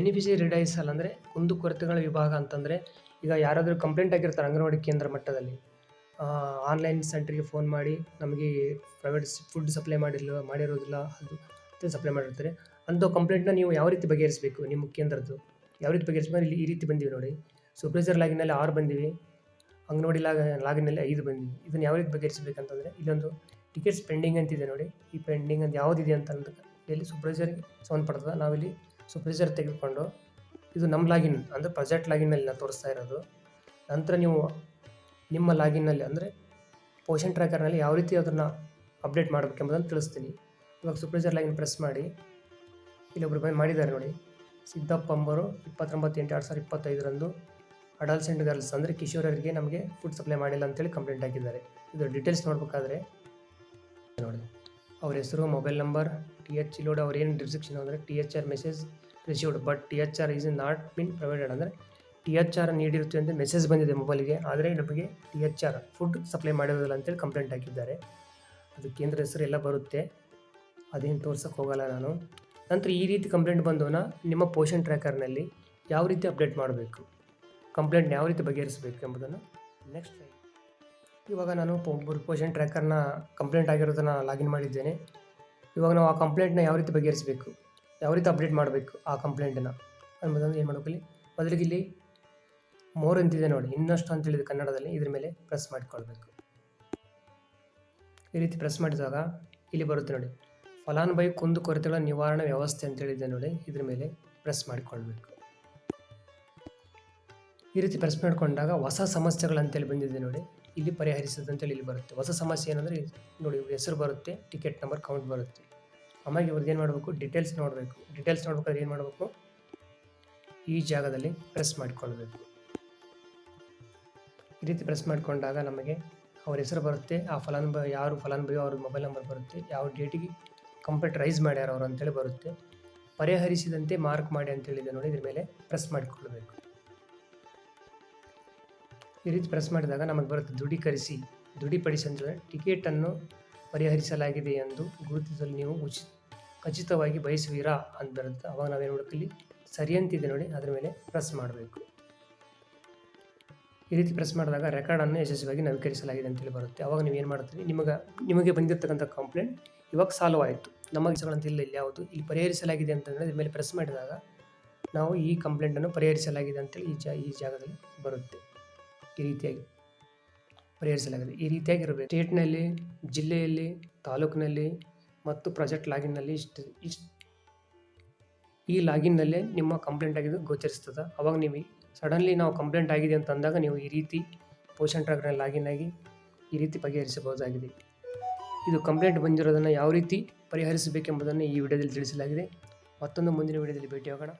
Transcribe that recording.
Beneficiary ರಿಡೈಸಲ್ ಅಂದರೆ ಕುಂದುಕೊರತೆಗಳ ವಿಭಾಗ ಅಂತಂದರೆ ಈಗ ಯಾರಾದರೂ ಕಂಪ್ಲೇಂಟ್ ಆಗಿರ್ತಾರೆ ಅಂಗನವಾಡಿ ಕೇಂದ್ರ ಮಟ್ಟದಲ್ಲಿ. ಆನ್ಲೈನ್ ಸೆಂಟ್ರಿಗೆ ಫೋನ್ ಮಾಡಿ ನಮಗೆ ಪ್ರೈವೇಟ್ ಫುಡ್ ಸಪ್ಲೈ ಮಾಡಿಲ್ಲ ಮಾಡಿರೋದಿಲ್ಲ, ಅದು ಸಪ್ಲೈ ಮಾಡಿರ್ತಾರೆ. ಅಂಥ ಕಂಪ್ಲೇಂಟ್ನ ನೀವು ಯಾವ ರೀತಿ ಬಗೆಹರಿಸಬೇಕು ನಿಮ್ಮ ಕೇಂದ್ರದ್ದು? ಯಾವ ರೀತಿ ಬಗೆಹರಿಸ್ಬೇಕು ಇಲ್ಲಿ ಈ ರೀತಿ ಬಂದೀವಿ ನೋಡಿ. ಸೂಪರ್ವೈಸರ್ ಲಾಗಿನಲ್ಲಿ ಆರು ಬಂದಿವಿ, ಅಂಗನವಾಡಿ ಲಾಗ, ಲಾಗಿನಲ್ಲಿ ಐದು ಬಂದಿವೆ. ಇದನ್ನು ಯಾವ ರೀತಿ ಬಗೆಹರಿಸಬೇಕಂತಂದರೆ ಇಲ್ಲೊಂದು ಟಿಕೆಟ್ಸ್ ಪೆಂಡಿಂಗ್ ಅಂತಿದೆ ನೋಡಿ. ಈ ಪೆಂಡಿಂಗ್ ಅಂತ ಯಾವುದಿದೆ ಅಂತ ಇಲ್ಲಿ ಸೂಪರ್ವೈಸರ್ಗೆ ಸಂಬಂಧಪಡ್ತದೆ ನಾವಿಲ್ಲಿ ಸೂಪರ್ವೈಸರ್ ತೆಗೆದುಕೊಂಡು ಇದು ನಮ್ಮ ಲಾಗಿನ್ ಅಂದರೆ ಪ್ರಾಜೆಕ್ಟ್ ಲಾಗಿನ್ನಲ್ಲಿ ನಾನು ತೋರಿಸ್ತಾ ಇರೋದು. ನಂತರ ನೀವು ನಿಮ್ಮ ಲಾಗಿನ್ನಲ್ಲಿ ಅಂದರೆ ಪೋಷನ್ ಟ್ರ್ಯಾಕರ್ನಲ್ಲಿ ಯಾವ ರೀತಿ ಅದನ್ನು ಅಪ್ಡೇಟ್ ಮಾಡಬೇಕೆಂಬುದನ್ನು ತಿಳಿಸ್ತೀನಿ. ಇವಾಗ ಸೂಪರ್ವೈಸರ್ ಲಾಗಿನ್ ಪ್ರೆಸ್ ಮಾಡಿ. ಇಲ್ಲೊಬ್ರು ಬಂದು ಮಾಡಿದ್ದಾರೆ ನೋಡಿ. ಸಿದ್ದಪ್ಪ ಅಂಬರು ಇಪ್ಪತ್ತೊಂಬತ್ತು ಎಂಟು ಎರಡು ಸಾವಿರದ ಇಪ್ಪತ್ತೈದರಂದು ಅಡಲ್ಸೆಂಟ್ ಗರ್ಲ್ಸ್ ಅಂದರೆ ಕಿಶೋರರಿಗೆ ನಮಗೆ ಫುಡ್ ಸಪ್ಲೈ ಮಾಡಿಲ್ಲ ಅಂತೇಳಿ ಕಂಪ್ಲೇಂಟ್ ಹಾಕಿದ್ದಾರೆ. ಇದು ಡೀಟೇಲ್ಸ್ ನೋಡಬೇಕಾದ್ರೆ ನೋಡಿ. ಅವ್ರ ಹೆಸರು mobile number T H load ಅವ್ರು ಏನು ರಿಸ್ಟ್ರಿಕ್ಷನ್ ಅಂದರೆ T H R message received but T H R is not been provided ಅಂದರೆ ಟಿ ಎಚ್ ಆರ್ ನೀಡಿರುತ್ತೆ ಅಂತ ಮೆಸೇಜ್ ಬಂದಿದೆ ಮೊಬೈಲ್ಗೆ ಆದರೆ ನಮಗೆ T H R food supply ಮಾಡಿರೋದಿಲ್ಲ ಅಂತೇಳಿ ಕಂಪ್ಲೇಂಟ್ ಹಾಕಿದ್ದಾರೆ. ಅದು ಕೇಂದ್ರ ಹೆಸರು ಎಲ್ಲ ಬರುತ್ತೆ. ಅದೇನು ತೋರ್ಸೋಕ್ಕೆ ಹೋಗಲ್ಲ ನಾನು. ನಂತರ ಈ ರೀತಿ ಕಂಪ್ಲೇಂಟ್ ಬಂದವನ ನಿಮ್ಮ ಪೋಷನ್ ಟ್ರ್ಯಾಕರ್ನಲ್ಲಿ ಯಾವ ರೀತಿ ಅಪ್ಡೇಟ್ ಮಾಡಬೇಕು? ಕಂಪ್ಲೇಂಟ್ ಯಾವ ರೀತಿ ಬಗೆಹರಿಸಬೇಕು ಎಂಬುದನ್ನು ನೆಕ್ಸ್ಟ್ ಇವಾಗ ನಾನು ಪೋಷನ್ ಟ್ರ್ಯಾಕರ್ನ ಕಂಪ್ಲೇಂಟ್ ಆಗಿರೋದನ್ನು ಲಾಗಿನ್ ಮಾಡಿದ್ದೇನೆ. ಇವಾಗ ನಾವು ಆ ಕಂಪ್ಲೇಂಟ್ನ ಯಾವ ರೀತಿ ಬಗೆಹರಿಸಬೇಕು? ಯಾವ ರೀತಿ ಅಪ್ಡೇಟ್ ಮಾಡಬೇಕು ಆ ಕಂಪ್ಲೇಂಟನ್ನು ಅನ್ನೋದನ್ನು ಏನು ಮಾಡಬೇಕು ಇಲ್ಲಿ? ಮೊದಲಿಗೆ ಇಲ್ಲಿ ಮೋರ್ ಅಂತಿದೆ ನೋಡಿ. ಇನ್ನಷ್ಟು ಅಂತೇಳಿದೆ ಕನ್ನಡದಲ್ಲಿ ಇದ್ರ ಮೇಲೆ ಪ್ರೆಸ್ ಮಾಡಿಕೊಳ್ಬೇಕು. ಈ ರೀತಿ ಪ್ರೆಸ್ ಮಾಡಿದಾಗ ಇಲ್ಲಿ ಬರುತ್ತೆ ನೋಡಿ. ಫಲಾನುಭವಿ ಕುಂದು ಕೊರತೆಗಳ ನಿವಾರಣಾ ವ್ಯವಸ್ಥೆ ಅಂತೇಳಿದೆ ನೋಡಿ. ಇದ್ರ ಮೇಲೆ ಪ್ರೆಸ್ ಮಾಡಿಕೊಳ್ಬೇಕು. ಈ ರೀತಿ ಪ್ರೆಸ್ ಮಾಡಿಕೊಂಡಾಗ ಹೊಸ ಸಮಸ್ಯೆಗಳಂತೇಳಿ ಬಂದಿದೆ ನೋಡಿ. ಇಲ್ಲಿ ಪರಿಹರಿಸಿದಂತೇಳಿ ಇಲ್ಲಿ ಬರುತ್ತೆ. ಹೊಸ ಸಮಸ್ಯೆ ಏನಂದರೆ, ನೋಡಿ ಇವ್ರ ಹೆಸರು ಬರುತ್ತೆ ಟಿಕೆಟ್ ನಂಬರ್ ಕೌಂಟ್ ಬರುತ್ತೆ. ಆಮೇಲೆ ಇವ್ರದ್ದು ಏನು ಮಾಡಬೇಕು? ಡೀಟೇಲ್ಸ್ ನೋಡಬೇಕು. ಡೀಟೇಲ್ಸ್ ನೋಡ್ಬೇಕಾದ್ರೆ ಏನು ಮಾಡಬೇಕು? ಈ ಜಾಗದಲ್ಲಿ ಪ್ರೆಸ್ ಮಾಡಿಕೊಳ್ಬೇಕು. ಈ ರೀತಿ ಪ್ರೆಸ್ ಮಾಡಿಕೊಂಡಾಗ ನಮಗೆ ಅವ್ರ ಹೆಸರು ಬರುತ್ತೆ, ಆ ಫಲಾನುಭವಿ ಯಾರು ಫಲಾನುಭವಿ ಅವ್ರ ಮೊಬೈಲ್ ನಂಬರ್ ಬರುತ್ತೆ, ಯಾವ ಡೇಟಿಗೆ ಕಂಪ್ಲೇಂಟ್ ರೈಸ್ ಮಾಡ್ಯಾರ ಅವರು ಅಂತೇಳಿ ಬರುತ್ತೆ. ಪರಿಹರಿಸಿದಂತೆ ಮಾರ್ಕ್ ಮಾಡಿ ಅಂತೇಳಿದೆ ನೋಡಿ, ಇದ್ರ ಮೇಲೆ ಪ್ರೆಸ್ ಮಾಡಿಕೊಳ್ಬೇಕು. ಈ ರೀತಿ ಪ್ರೆಸ್ ಮಾಡಿದಾಗ ನಮಗೆ ಬರುತ್ತೆ ದೃಢೀಕರಿಸಿ ದೃಢೀಪಡಿಸಿ ಅಂದರೆ ಟಿಕೆಟನ್ನು ಪರಿಹರಿಸಲಾಗಿದೆ ಎಂದು ಗುರುತಿಸಲು ನೀವು ಉಚಿತ ಖಚಿತವಾಗಿ ಬಯಸುವಿರಾ ಅಂತ ಬರುತ್ತೆ. ಅವಾಗ ನಾವೇನು ಹುಡುಕಲಿ? ಸರಿ ಅಂತಿದೆ ನೋಡಿ, ಅದರ ಮೇಲೆ ಪ್ರೆಸ್ ಮಾಡಬೇಕು. ಈ ರೀತಿ ಪ್ರೆಸ್ ಮಾಡಿದಾಗ ರೆಕಾರ್ಡನ್ನು ಯಶಸ್ವಿಯಾಗಿ ನವೀಕರಿಸಲಾಗಿದೆ ಅಂತೇಳಿ ಬರುತ್ತೆ. ಅವಾಗ ನೀವು ಏನು ಮಾಡ್ತೀರಿ? ನಿಮಗೆ ನಿಮಗೆ ಬಂದಿರತಕ್ಕಂಥ ಕಂಪ್ಲೇಂಟ್ ಇವಾಗ ಸಾಲ್ವ್ ಆಯಿತು. ನಮಗೆ ಕೆಲಸಗಳಂತ ಇಲ್ಲ, ಇಲ್ಲಿ ಯಾವುದು, ಇಲ್ಲಿ ಪರಿಹರಿಸಲಾಗಿದೆ ಅಂತಂದರೆ ಇದ್ರ ಮೇಲೆ ಪ್ರೆಸ್ ಮಾಡಿದಾಗ ನಾವು ಈ ಕಂಪ್ಲೇಂಟನ್ನು ಪರಿಹರಿಸಲಾಗಿದೆ ಅಂತೇಳಿ ಈ ಜಾ, ಈ ಜಾಗದಲ್ಲಿ ಬರುತ್ತೆ. ಈ ರೀತಿಯಾಗಿ ಪರಿಹರಿಸಲಾಗಿದೆ. ಈ ರೀತಿಯಾಗಿರಬೇಕು. ಸ್ಟೇಟ್ನಲ್ಲಿ, ಜಿಲ್ಲೆಯಲ್ಲಿ, ತಾಲೂಕಿನಲ್ಲಿ ಮತ್ತು ಪ್ರಾಜೆಕ್ಟ್ ಲಾಗಿನ್ನಲ್ಲಿ ಇಷ್ಟು ಇಷ್ಟು ಈ ಲಾಗಿನ್ನಲ್ಲೇ ನಿಮ್ಮ ಕಂಪ್ಲೇಂಟ್ ಆಗಿದ್ದು ಗೋಚರಿಸ್ತದೆ. ಅವಾಗ ನೀವು ಸಡನ್ಲಿ ನಾವು ಕಂಪ್ಲೇಂಟ್ ಆಗಿದೆ ಅಂತ ಅಂದಾಗ ನೀವು ಈ ರೀತಿ ಪೋಷನ್ ಟ್ರ್ಯಾಕ್ನಲ್ಲಿ ಲಾಗಿನ್ ಆಗಿ ಈ ರೀತಿ ಬಗೆಹರಿಸಬಹುದಾಗಿದೆ. ಇದು ಕಂಪ್ಲೇಂಟ್ ಬಂದಿರೋದನ್ನು ಯಾವ ರೀತಿ ಪರಿಹರಿಸಬೇಕೆಂಬುದನ್ನು ಈ ವಿಡಿಯೋದಲ್ಲಿ ತಿಳಿಸಲಾಗಿದೆ. ಮತ್ತೊಂದು ಮುಂದಿನ ವಿಡಿಯೋದಲ್ಲಿ ಭೇಟಿಯಾಗೋಣ